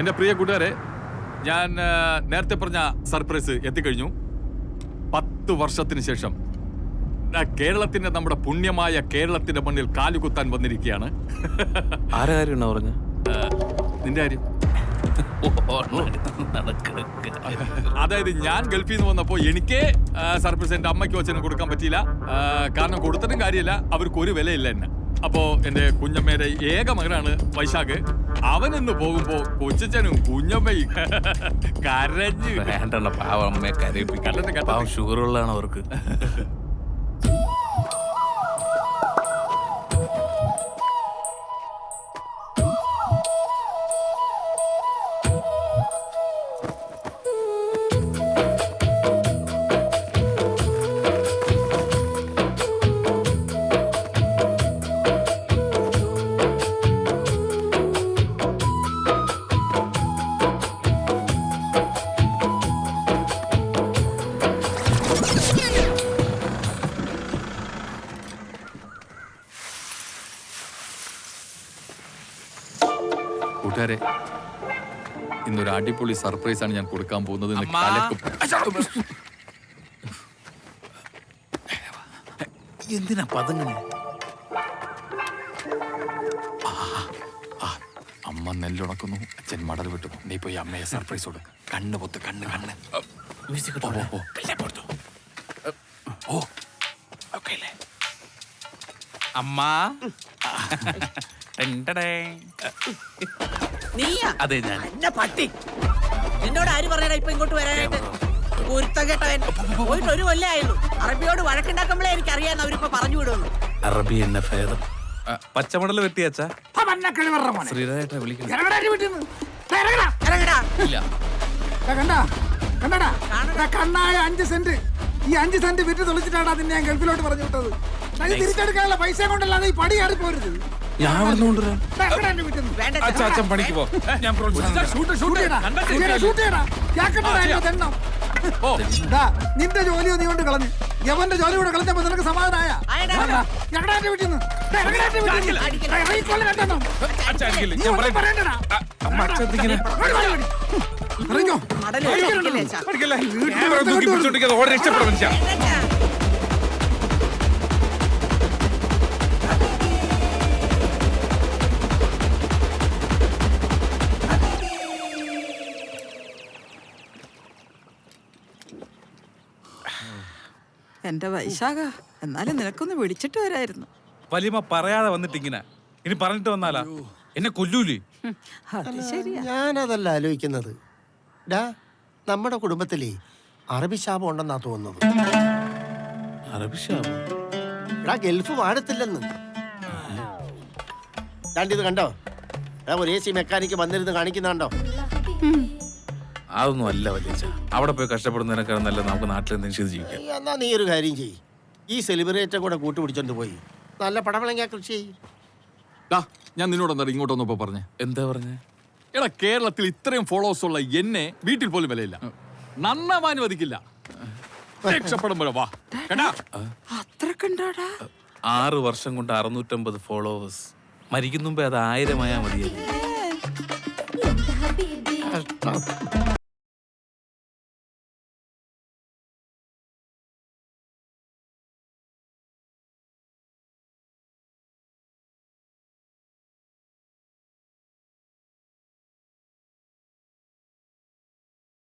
എന്റെ പ്രിയ കൂട്ടുകാരെ ഞാൻ നേരത്തെ പറഞ്ഞ സർപ്രൈസ് എത്തിക്കഴിഞ്ഞു. പത്ത് വർഷത്തിന് ശേഷം കേരളത്തിന്റെ നമ്മുടെ പുണ്യമായ കേരളത്തിന്റെ മണ്ണിൽ കാലുകുത്താൻ വന്നിരിക്കുകയാണ്. പറഞ്ഞു? നിന്റെ കാര്യം. അതായത് ഞാൻ ഗൾഫിൽ നിന്ന് വന്നപ്പോ എനിക്ക് സർപ്രൈസ് എന്റെ അമ്മയ്ക്കും അച്ഛനും കൊടുക്കാൻ പറ്റിയില്ല. കാരണം കൊടുത്തിട്ടും കാര്യമില്ല. അവർക്ക് ഒരു വിലയില്ല എന്നെ. അപ്പോ എന്റെ കുഞ്ഞമ്മയുടെ ഏക മകനാണ് വൈശാഖ്. അവൻ ഇന്ന് പോകുമ്പോ കൊച്ചനും കുഞ്ഞമ്മയും കരഞ്ഞു. വേണ്ടണ്ട പാവം അമ്മയെ. ഷുഗർ ഉള്ളതാണ് അവർക്ക്. കൂട്ടുകാരെ ഇന്നൊരു അടിപൊളി സർപ്രൈസ് ആണ് ഞാൻ കൊടുക്കാൻ പോകുന്നത് എന്ന് അമ്മാ. കലക്കും. എന്തിനാ പതങ്ങനെ? ആ, അമ്മ നെല്ലുണക്കുന്നു അച്ഛൻ മടൽ വിട്ടു. നീ പോയി അമ്മയെ സർപ്രൈസ് കൊടുക്ക. കണ്ണ് പൊത്ത് കണ്ണ് കണ്ണ്. ഓ, ഓ, ഓ. ഓ. ഓക്കെ അല്ലേ? അമ്മാ. നീയാ? അതെ ഞാൻ. എന്നെ പട്ടി. നിന്നോട് ആര് പറഞ്ഞാ ഇപ്പൊ ഇങ്ങോട്ട് വരാനായിട്ട് കേട്ടവൻ പോയിട്ട് ഒരു കൊല്ലായുള്ളൂ അറബിയോട് വഴക്കുണ്ടാക്കുമ്പോഴേ എനിക്ക് അറിയാന്ന് അവരിപ്പോ പറഞ്ഞു വിടുള്ളൂ. അറബി എന്ന ഫേദം പച്ചമടൽ വെട്ടിയച്ചാ ശ്രീരാജേട്ടാ വിളിക്കണം. ഇറങ്ങടാ. ഇല്ല. കണ്ടാ? കണ്ടടാ? ദാ കണ്ണായ അഞ്ച് സെന്റ്. ഈ അഞ്ച് സെന്റ് വിറ്റ് തെളിച്ചിട്ടാണ് ഞാൻ ഗൾഫിലോട്ട് പറഞ്ഞു വിട്ടത്. അത് തിരിച്ചെടുക്കാനുള്ള പൈസ കൊണ്ടല്ലാതെ ഈ പടി കയറി പോരുത് ഞാൻ അവിടെ നിന്ന് കൊണ്ടുവരാം അച്ഛൻ പണിക്ക് പോ. ഞാൻ. ഓ. നിന്റെ ജോലിയോ നീ കൊണ്ട് കളഞ്ഞു. യവന്റെ ജോലി കൂടെ കളഞ്ഞപ്പോ നിനക്ക് സമാധാനായ? ആയെടാ. ഞങ്ങളുടെ വീട്ടിൽ നിന്ന്? അടിക്കില്ല. ഞാൻ പറയണ്ടടാ. അമ്മ അച്ഛൻ. മടൽ പഠിക്കല്ലേ വീട്ടിൽ തൂക്കി പിടിച്ചോണ്ടിരിക്കാതെ ഓടി മനുഷ്യ വേണ്ട. എന്റെ വൈശാഖ എന്നാലും നിനക്കൊന്ന് വിളിച്ചിട്ട് വരായിരുന്നു. വലിയ പറയാതെ വന്നിട്ട് ഇങ്ങനെ ഇനി പറഞ്ഞിട്ട് വന്നാലാ? എന്നെ കൊല്ലൂലേ? ഹും, അത് ശരിയാ. ഞാനതല്ല ആലോചിക്കുന്നത്. ഡാ നമ്മുടെ കുടുംബത്തിലേ അറബി ശാപം ഉണ്ടെന്നാ തോന്നുന്നത്. അറബിഷാബ് എടാ ഗൾഫ് വാഴത്തില്ലെന്ന് രണ്ടിത് കണ്ടോ? എടാ ഒരു എ സി മെക്കാനിക്ക് വന്നിരുന്ന് കാണിക്കുന്ന കണ്ടോ അതൊന്നും അല്ല വലിയ അവിടെ പോയി കഷ്ടപ്പെടുന്നതിനേക്കാൾ നല്ല നമുക്ക് നാട്ടിൽ എന്തെങ്കിലും ചെയ്ത് ജീവിക്കാം. എന്നാ നീ ഒരു കാര്യം ചെയ് ഈ സെലിബ്രേറ്റർ കൂടെ കൂട്ടുപിടിച്ചോണ്ട് പോയി. നല്ല പടവളങ്ങ കൃഷി ദാ, ഞാൻ നിന്നോട് എന്താ ഇങ്ങോട്ടൊന്നപ്പോ പറഞ്ഞേ? എന്താ പറഞ്ഞേ? എടാ കേരളത്തിൽ ഇത്രയും ഫോളോവേഴ്സ് ഉള്ള എന്നെ വീട്ടിൽ പോലും വിലയില്ല. നന്നാവാൻ വധിക്കില്ല. രക്ഷപ്പെടുമ്പോഴോ വാ. ആറ് വർഷം കൊണ്ട് അറുന്നൂറ്റമ്പത് ഫോളോവേഴ്സ് മരിക്കുന്നുമ്പോ അത് ആയിരമായാ മതിയായിരുന്നു.